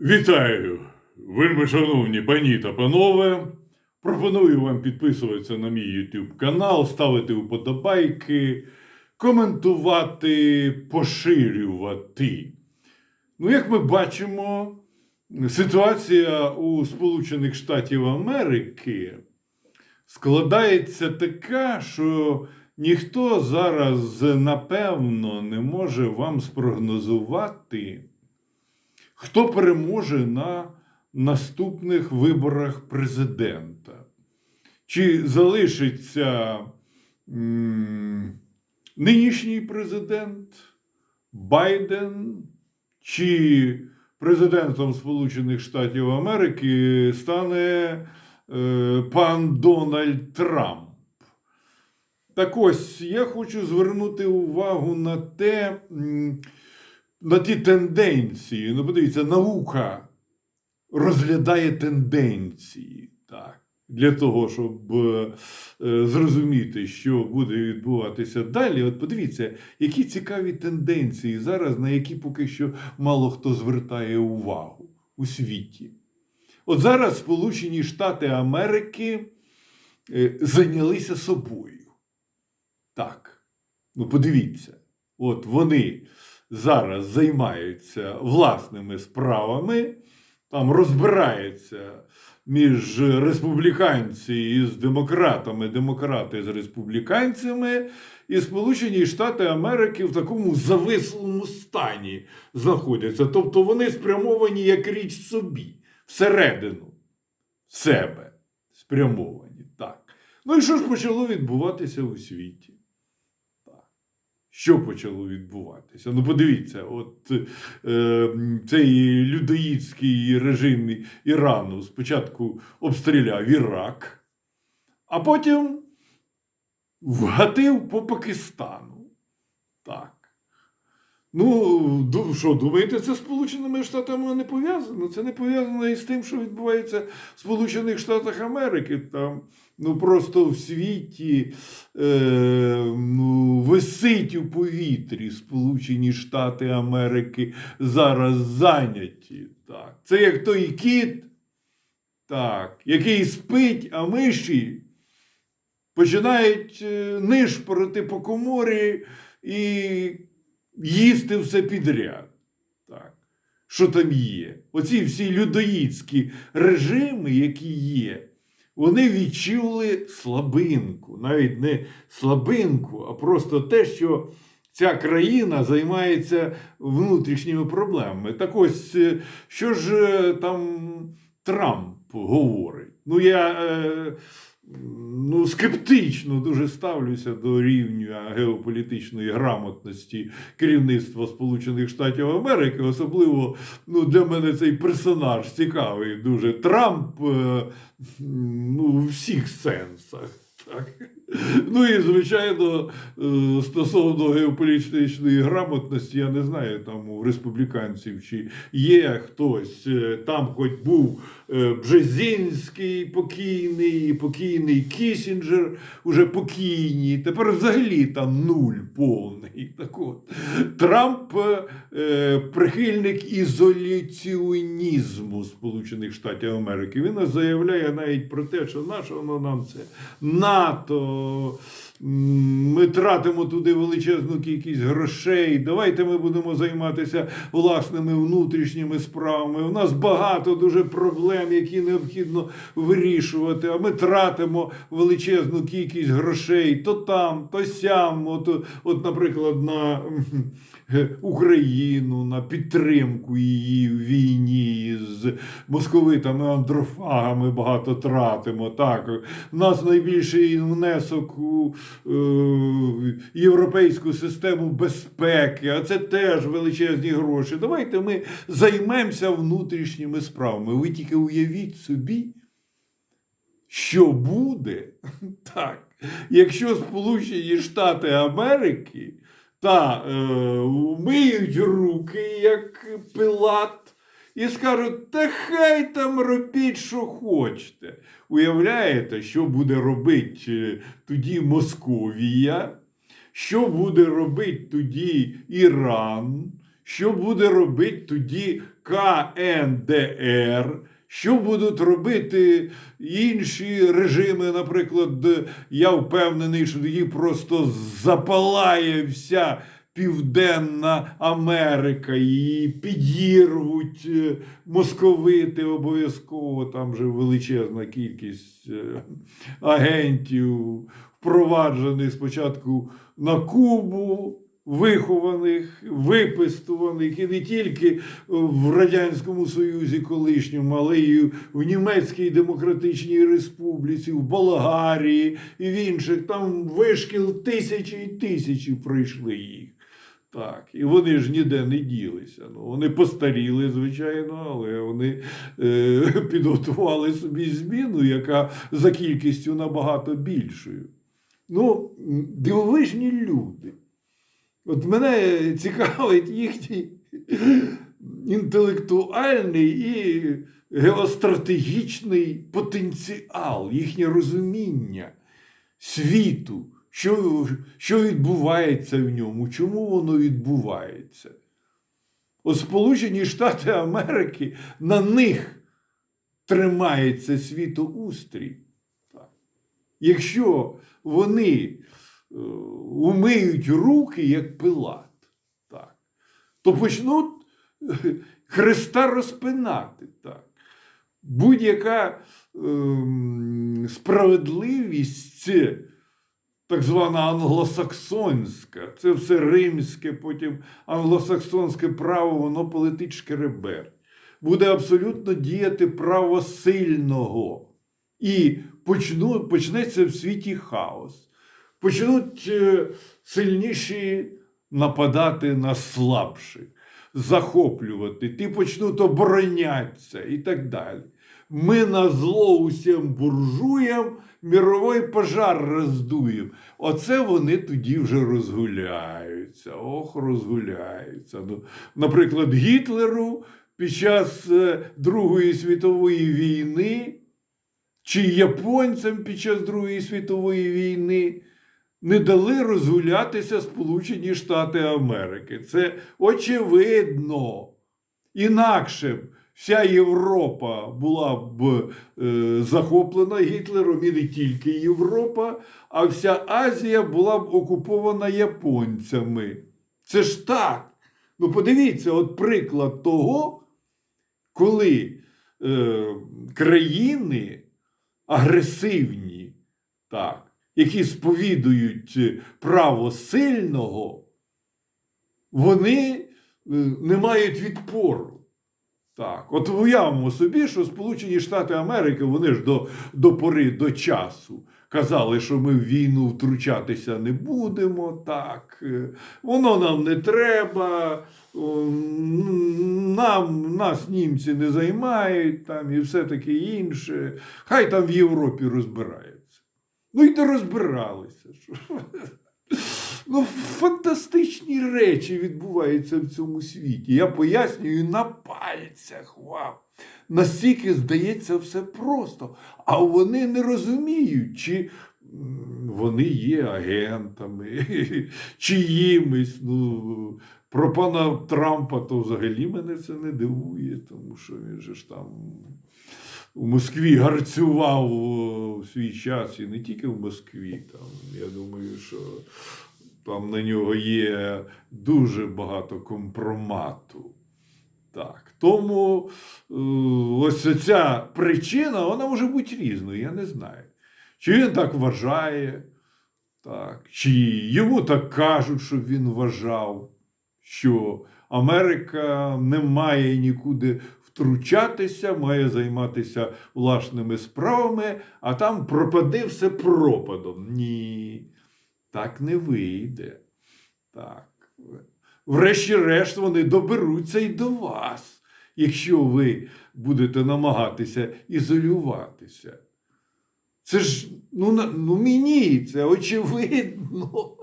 Вітаю, вельми шановні пані та панове. Пропоную вам підписуватися на мій YouTube канал, ставити вподобайки, коментувати, поширювати. Ну, як ми бачимо, ситуація у Сполучених Штатів Америки складається така, що ніхто зараз напевно не може вам спрогнозувати хто переможе на наступних виборах президента? Чи залишиться нинішній президент Байден, чи президентом Сполучених Штатів Америки стане е, пан Дональд Трамп? Так ось я хочу звернути увагу на те, на ті тенденції. Ну, подивіться, наука розглядає тенденції. Так. Для того, щоб е, е, зрозуміти, що буде відбуватися далі, от подивіться, які цікаві тенденції зараз, на які поки що мало хто звертає увагу у світі. От зараз Сполучені Штати Америки е, зайнялися собою. Так. Ну, подивіться, от вони зараз займаються власними справами, там розбираються між республіканці з демократами, демократи з республіканцями, і Сполучені Штати Америки в такому завислому стані знаходяться. Тобто вони спрямовані як річ собі, всередину себе спрямовані. Так. Ну і що ж почало відбуватися у світі? Що почало відбуватися? Ну, подивіться, от е, цей людоїдський режим Ірану спочатку обстріляв Ірак, а потім вгатив по Пакистану. Так. Ну, що, думаєте, це Сполученими Штатами не пов'язано? Це не пов'язано із тим, що відбувається в Сполучених Штатах Америки. Там ну, просто в світі е, ну, висить у повітрі Сполучені Штати Америки зараз зайняті. Так. Це як той кіт, так, який спить, а миші починають е, нишпорити по коморі і їсти все підряд. Так. Що там є? Оці всі людоїдські режими, які є, вони відчули слабинку. Навіть не слабинку, а просто те, що ця країна займається внутрішніми проблемами. Так ось, е, що ж е, там Трамп говорить? Ну, я. Е, Ну, скептично дуже ставлюся до рівня геополітичної грамотності керівництва Сполучених Штатів Америки. Особливо ну, для мене цей персонаж цікавий дуже Трамп е, ну, у всіх сенсах. Так. Ну і, звичайно, е, стосовно геополітичної грамотності, я не знаю, там у республіканців чи є хтось, е, там хоч був е, Бжезінський покійний, покійний Кісінджер, уже покійні. Тепер взагалі там нуль повний. Так от, Трамп прихильник ізоляціонізму Сполучених Штатів Америки. Він заявляє навіть про те, що наше воно нам це nato Ми тратимо туди величезну кількість грошей. Давайте ми будемо займатися власними внутрішніми справами. У нас багато дуже проблем, які необхідно вирішувати. А ми тратимо величезну кількість грошей то там, то сям. От, от наприклад, на е, Україну, на підтримку її в війні з московитами андрофагами багато тратимо. Так, у нас найбільший внесок у європейську систему безпеки, а це теж величезні гроші. Давайте ми займемося внутрішніми справами. Ви тільки уявіть собі, що буде, так, якщо Сполучені Штати Америки та е, умиють руки, як пилат. І скажуть, та хай там робіть, що хочете. Уявляєте, що буде робити е, тоді Московія, що буде робити тоді Іран, що буде робити тоді КНДР, що будуть робити інші режими. Наприклад, я впевнений, що тоді просто запалає вся Південна Америка, її підірвуть е, московити обов'язково. Там же величезна кількість е, агентів, впроваджених спочатку на Кубу, вихованих, випистуваних і не тільки в Радянському Союзі колишньому, але й в Німецькій Демократичній Республіці, в Болгарії і в інших. Там вишкіл тисячі і тисячі пройшли їх. Так, і вони ж ніде не ділися. Ну, вони постаріли, звичайно, але вони е, підготували собі зміну, яка за кількістю набагато більшою. Ну, дивовижні люди. От мене цікавить їхній інтелектуальний і геостратегічний потенціал, їхнє розуміння світу, що, що відбувається в ньому, чому воно відбувається. От Сполучені Штати Америки на них тримається світоустрій. Якщо вони е, умиють руки, як пилат, так, то почнуть е, Христа розпинати. Так. Будь-яка ем, справедливість, так звана англосаксонська, це все римське, потім англосаксонське право, воно полетить шкеребер. Буде абсолютно діяти право сильного. І почну, почнеться в світі хаос. Почнуть е, сильніші нападати на слабших, захоплювати, ті почнуть оборонятися і так далі. Ми на зло усім буржуям міровий пожар роздуємо. Оце вони тоді вже розгуляються. Ох, розгуляються. Ну, наприклад, Гітлеру під час е, Другої світової війни чи японцям під час Другої світової війни не дали розгулятися Сполучені Штати Америки. Це очевидно. Інакше б вся Європа була б е, захоплена Гітлером і не тільки Європа, а вся Азія була б окупована японцями. Це ж так. Ну, подивіться, от приклад того, коли е, країни агресивні, так, які сповідують е, право сильного, вони е, не мають відпору. Так, от уявимо собі, що Сполучені Штати Америки вони ж до, до пори до часу казали, що ми в війну втручатися не будемо. Так, е, воно нам не треба, нам, нас німці не займають там і все таке інше. Хай там в Європі розбираються. Ну і не розбиралися. Ну, фантастичні речі відбуваються в цьому світі. Я пояснюю на пальцях вам. Настільки здається все просто. А вони не розуміють, чи вони є агентами, чиїмись. Ну, про пана Трампа то взагалі мене це не дивує, тому що він же ж там у Москві гарцював в свій час і не тільки в Москві. Там, я думаю, що там на нього є дуже багато компромату. Так. Тому е, ось ця причина, вона може бути різною, я не знаю. Чи він так вважає, так, чи йому так кажуть, щоб він вважав, що Америка не має нікуди втручатися, має займатися власними справами, а там пропаде все пропадом. Ні, так не вийде. Так. Врешті-решт, вони доберуться і до вас, якщо ви будете намагатися ізолюватися. Це ж ну, ну мені це очевидно.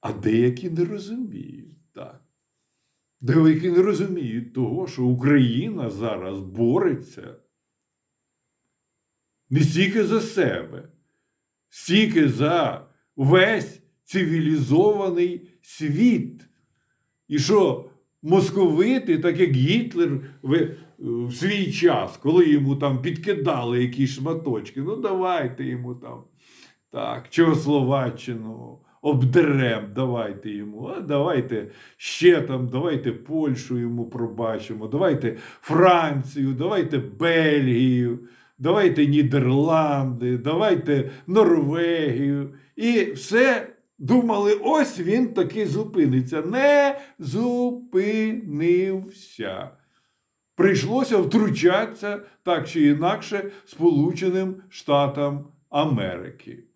А деякі не розуміють. Деякі не розуміють того, що Україна зараз бореться не стільки за себе, стільки за весь цивілізований світ, І що московити, так як Гітлер в, в свій час, коли йому там підкидали якісь шматочки, ну давайте йому там так, Чехословаччину, обдерем, давайте йому, а давайте ще там, давайте Польщу йому пробачимо, давайте Францію, давайте Бельгію, давайте Нідерланди, давайте Норвегію. І все думали, ось він таки зупиниться. Не зупинився. Прийшлося втручатися так чи інакше Сполученим Штатам Америки.